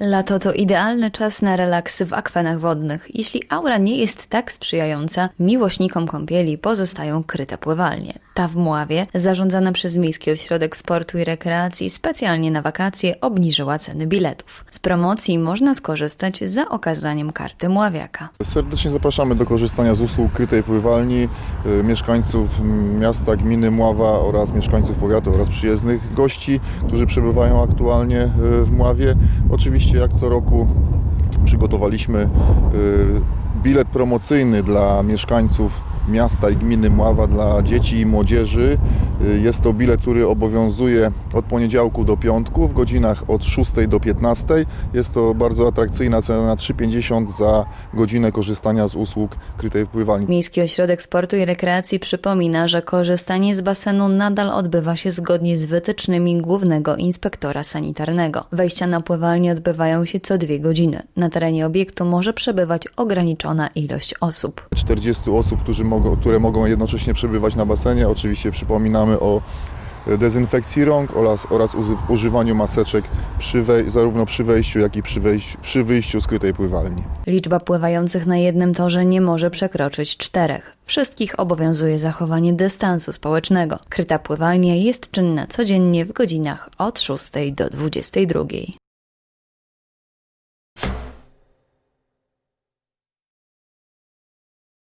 Lato to idealny czas na relaks w akwenach wodnych. Jeśli aura nie jest tak sprzyjająca, miłośnikom kąpieli pozostają kryte pływalnie. Ta w Mławie, zarządzana przez Miejski Ośrodek Sportu i Rekreacji specjalnie na wakacje, obniżyła ceny biletów. Z promocji można skorzystać za okazaniem karty Mławiaka. Serdecznie zapraszamy do korzystania z usług krytej pływalni y, mieszkańców miasta, gminy Mława oraz mieszkańców powiatu oraz przyjezdnych gości, którzy przebywają aktualnie y, w Mławie. Oczywiście jak co roku przygotowaliśmy y, bilet promocyjny dla mieszkańców miasta i gminy Mława dla dzieci i młodzieży. Y, Jest to bilet, który obowiązuje od poniedziałku do piątku w godzinach od 6 do 15. Jest to bardzo atrakcyjna cena 3,50 za godzinę korzystania z usług krytej pływalni. Miejski Ośrodek Sportu i Rekreacji przypomina, że korzystanie z basenu nadal odbywa się zgodnie z wytycznymi głównego inspektora sanitarnego. Wejścia na pływalnię odbywają się co dwie godziny. Na terenie obiektu może przebywać ograniczona ilość osób. 40 osób, którzy mogą, które mogą jednocześnie przebywać na basenie. Oczywiście przypominamy o dezynfekcji rąk oraz, oraz używaniu maseczek przy wej- zarówno przy wejściu, jak i przy, przy wyjściu z krytej pływalni. Liczba pływających na jednym torze nie może przekroczyć czterech. Wszystkich obowiązuje zachowanie dystansu społecznego. Kryta pływalnia jest czynna codziennie w godzinach od 6 do 22.